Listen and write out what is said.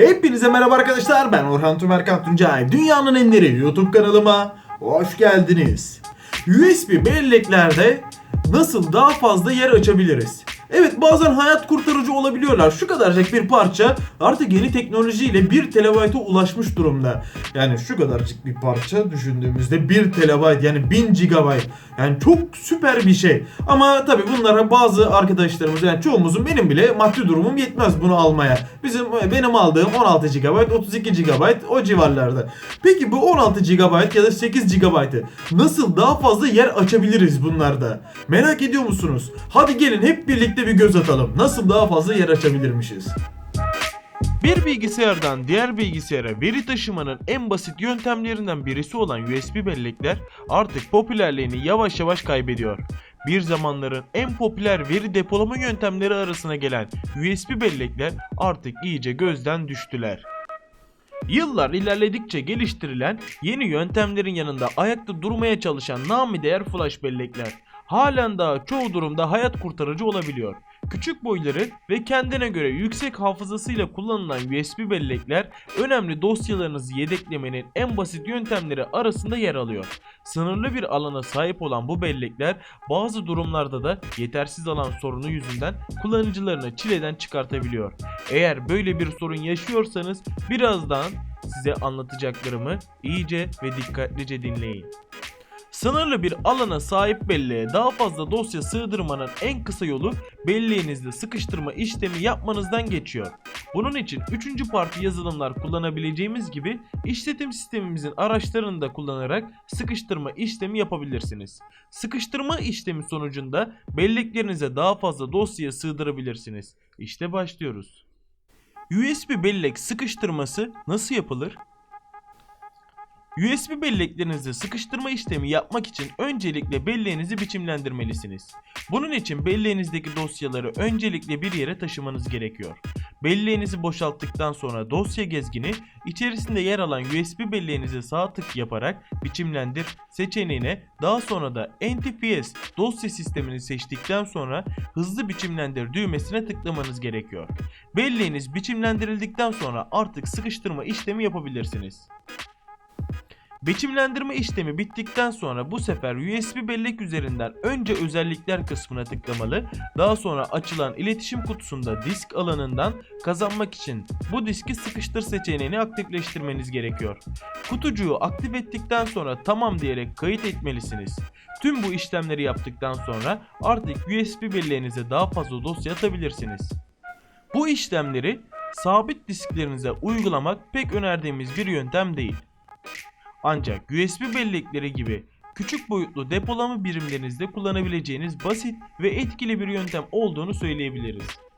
Hepinize merhaba arkadaşlar ben Orhan Tümerkan Tuncay. Dünyanın enleri YouTube kanalıma hoş geldiniz. USB belleklerde nasıl daha fazla yer açabiliriz? Evet bazen hayat kurtarıcı olabiliyorlar. Şu kadarcık bir parça artık yeni teknolojiyle 1 TB'a ulaşmış durumda. Yani şu kadarcık bir parça düşündüğümüzde 1 TB yani 1000 GB. Yani çok süper bir şey. Ama tabi bunlara bazı arkadaşlarımız yani çoğumuzun benim bile maddi durumum yetmez bunu almaya. Bizim benim aldığım 16 GB, 32 GB o civarlarda. Peki bu 16 GB ya da 8 GB'ı nasıl daha fazla yer açabiliriz bunlarda? Merak ediyor musunuz? Hadi gelin hep birlikte bir göz atalım. Nasıl daha fazla yer açabilirmişiz? Bir bilgisayardan diğer bilgisayara veri taşımanın en basit yöntemlerinden birisi olan USB bellekler artık popülerliğini yavaş yavaş kaybediyor. Bir zamanların en popüler veri depolama yöntemleri arasına gelen USB bellekler artık iyice gözden düştüler. Yıllar ilerledikçe geliştirilen yeni yöntemlerin yanında ayakta durmaya çalışan namı değer flash bellekler halen daha çoğu durumda hayat kurtarıcı olabiliyor. Küçük boyları ve kendine göre yüksek hafızasıyla kullanılan USB bellekler önemli dosyalarınızı yedeklemenin en basit yöntemleri arasında yer alıyor. Sınırlı bir alana sahip olan bu bellekler bazı durumlarda da yetersiz alan sorunu yüzünden kullanıcılarını çileden çıkartabiliyor. Eğer böyle bir sorun yaşıyorsanız birazdan size anlatacaklarımı iyice ve dikkatlice dinleyin. Sınırlı bir alana sahip belleğe daha fazla dosya sığdırmanın en kısa yolu belleğinizde sıkıştırma işlemi yapmanızdan geçiyor. Bunun için 3. parti yazılımlar kullanabileceğimiz gibi işletim sistemimizin araçlarını da kullanarak sıkıştırma işlemi yapabilirsiniz. Sıkıştırma işlemi sonucunda belleklerinize daha fazla dosya sığdırabilirsiniz. İşte başlıyoruz. USB bellek sıkıştırması nasıl yapılır? USB belleklerinizi sıkıştırma işlemi yapmak için öncelikle belleğinizi biçimlendirmelisiniz. Bunun için belleğinizdeki dosyaları öncelikle bir yere taşımanız gerekiyor. Belleğinizi boşalttıktan sonra dosya gezgini içerisinde yer alan USB belleğinize sağ tık yaparak biçimlendir seçeneğine daha sonra da NTFS dosya sistemini seçtikten sonra hızlı biçimlendir düğmesine tıklamanız gerekiyor. Belleğiniz biçimlendirildikten sonra artık sıkıştırma işlemi yapabilirsiniz. Biçimlendirme işlemi bittikten sonra bu sefer USB bellek üzerinden önce özellikler kısmına tıklamalı. Daha sonra açılan iletişim kutusunda disk alanından kazanmak için bu diski sıkıştır seçeneğini aktifleştirmeniz gerekiyor. Kutucuğu aktif ettikten sonra tamam diyerek kayıt etmelisiniz. Tüm bu işlemleri yaptıktan sonra artık USB belleğinize daha fazla dosya atabilirsiniz. Bu işlemleri sabit disklerinize uygulamak pek önerdiğimiz bir yöntem değil. Ancak USB bellekleri gibi küçük boyutlu depolama birimlerinizde kullanabileceğiniz basit ve etkili bir yöntem olduğunu söyleyebiliriz.